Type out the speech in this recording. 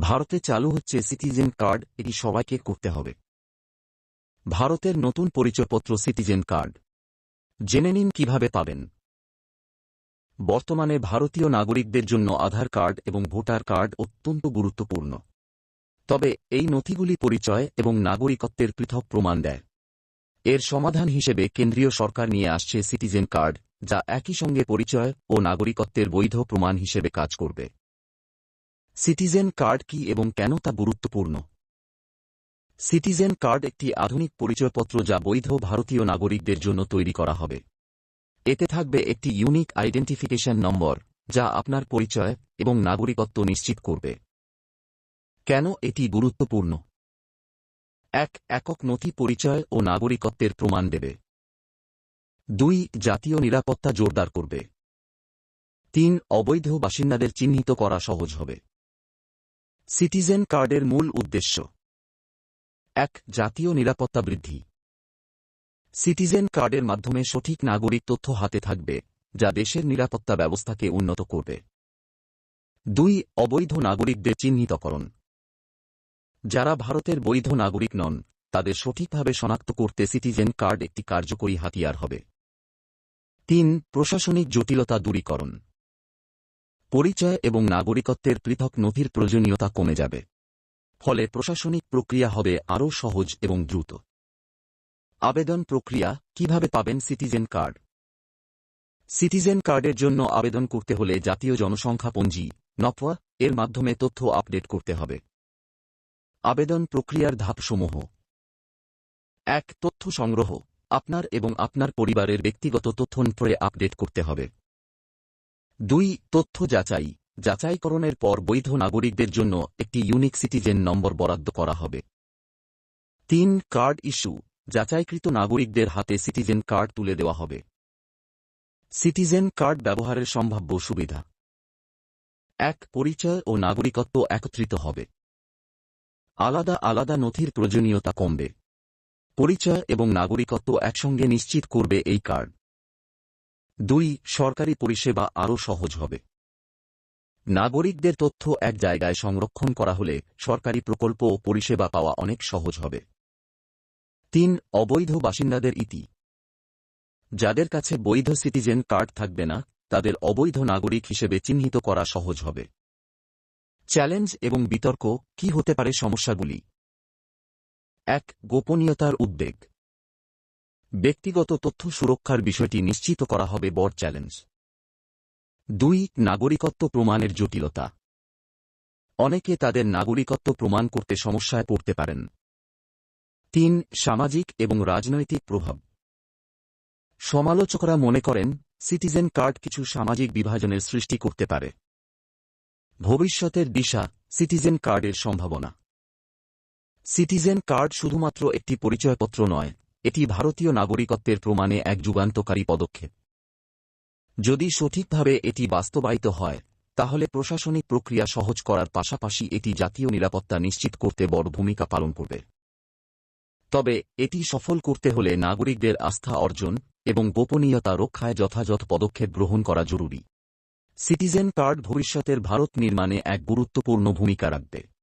ভারতে চালু হচ্ছে সিটিজেন কার্ড, এটি সবাইকে করতে হবে। ভারতের নতুন পরিচয়পত্র সিটিজেন কার্ড। জেনে নিন কীভাবে পাবেন। বর্তমানে ভারতীয় নাগরিকদের জন্য আধার কার্ড এবং ভোটার কার্ড অত্যন্ত গুরুত্বপূর্ণ। তবে এই নথিগুলি পরিচয় এবং নাগরিকত্বের পৃথক প্রমাণ দেয়। এর সমাধান হিসেবে কেন্দ্রীয় সরকার নিয়ে আসছে সিটিজেন কার্ড, যা একই সঙ্গে পরিচয় ও নাগরিকত্বের বৈধ প্রমাণ হিসেবে কাজ করবে। সিটিজেন কার্ড কি এবং কেন তা গুরুত্বপূর্ণ? সিটিজেন কার্ড একটি আধুনিক পরিচয়পত্র যা বৈধ ভারতীয় নাগরিকদের জন্য তৈরি করা হবে। এতে থাকবে একটি ইউনিক আইডেন্টিফিকেশন নম্বর, যা আপনার পরিচয় এবং নাগরিকত্ব নিশ্চিত করবে। কেন এটি গুরুত্বপূর্ণ? এক, একক নথি পরিচয় ও নাগরিকত্বের প্রমাণ দেবে। দুই, জাতীয় নিরাপত্তা জোরদার করবে। তিন, অবৈধ বাসিন্দাদের চিহ্নিত করা সহজ হবে। সিটিজেন কার্ডের মূল উদ্দেশ্য। এক, জাতীয় নিরাপত্তা বৃদ্ধি। সিটিজেন কার্ডের মাধ্যমে সঠিক নাগরিক তথ্য হাতে থাকবে, যা দেশের নিরাপত্তা ব্যবস্থাকে উন্নত করবে। দুই, অবৈধ নাগরিকদের চিহ্নিতকরণ। যারা ভারতের বৈধ নাগরিক নন, তাদের সঠিকভাবে শনাক্ত করতে সিটিজেন কার্ড একটি কার্যকরী হাতিয়ার হবে। তিন, প্রশাসনিক জটিলতা দূরীকরণ। পরিচয় এবং নাগরিকত্বের পৃথক নথির প্রয়োজনীয়তা কমে যাবে। ফলে প্রশাসনিক প্রক্রিয়া হবে আরও সহজ এবং দ্রুত। আবেদন প্রক্রিয়া কীভাবে পাবেন সিটিজেন কার্ড? সিটিজেন কার্ডের জন্য আবেদন করতে হলে জাতীয় জনসংখ্যা পঞ্জি নফা এর মাধ্যমে তথ্য আপডেট করতে হবে। আবেদন প্রক্রিয়ার ধাপসমূহ। এক, তথ্য সংগ্রহ। আপনার এবং আপনার পরিবারের ব্যক্তিগত তথ্য নফরে আপডেট করতে হবে। দুই, তথ্য যাচাই। যাচাইকরণের পর বৈধ নাগরিকদের জন্য একটি ইউনিক সিটিজেন নম্বর বরাদ্দ করা হবে। তিন, কার্ড ইস্যু। যাচাইকৃত নাগরিকদের হাতে সিটিজেন কার্ড তুলে দেওয়া হবে। সিটিজেন কার্ড ব্যবহারের সম্ভাব্য সুবিধা। এক, পরিচয় ও নাগরিকত্ব একত্রিত হবে। আলাদা আলাদা নথির প্রয়োজনীয়তা কমবে। পরিচয় এবং নাগরিকত্ব একসঙ্গে নিশ্চিত করবে এই কার্ড। দুই, সরকারি পরিষেবা আরও সহজ হবে। নাগরিকদের তথ্য এক জায়গায় সংরক্ষণ করা হলে সরকারি প্রকল্প ও পরিষেবা পাওয়া অনেক সহজ হবে। তিন, অবৈধ বাসিন্দাদের ইতি। যাদের কাছে বৈধ সিটিজেন কার্ড থাকবে না, তাদের অবৈধ নাগরিক হিসেবে চিহ্নিত করা সহজ হবে। চ্যালেঞ্জ এবং বিতর্ক, কি হতে পারে সমস্যাগুলি? এক, গোপনীয়তার উদ্বেগ। ব্যক্তিগত তথ্য সুরক্ষার বিষয়টি নিশ্চিত করা হবে বড় চ্যালেঞ্জ। দুই, নাগরিকত্ব প্রমাণের জটিলতা। অনেকে তাদের নাগরিকত্ব প্রমাণ করতে সমস্যায় পড়তে পারেন। তিন, সামাজিক এবং রাজনৈতিক প্রভাব। সমালোচকরা মনে করেন, সিটিজেন কার্ড কিছু সামাজিক বিভাজনের সৃষ্টি করতে পারে। ভবিষ্যতের দিশা, সিটিজেন কার্ডের সম্ভাবনা। সিটিজেন কার্ড শুধুমাত্র একটি পরিচয়পত্র নয় এটি ভারতীয় নাগরিকত্বের প্রমাণে এক যুগান্তকারী পদক্ষেপ। যদি সঠিকভাবে এটি বাস্তবায়িত হয়, তাহলে প্রশাসনিক প্রক্রিয়া সহজ করার পাশাপাশি এটি জাতীয় নিরাপত্তা নিশ্চিত করতে বড় ভূমিকা পালন করবে। তবে, এটি সফল করতে হলে নাগরিকদের আস্থা অর্জন এবং গোপনীয়তা রক্ষায় যথাযথ পদক্ষেপ গ্রহণ করা জরুরি। সিটিজেন কার্ড ভবিষ্যতের ভারত নির্মাণে এক গুরুত্বপূর্ণ ভূমিকা রাখবে।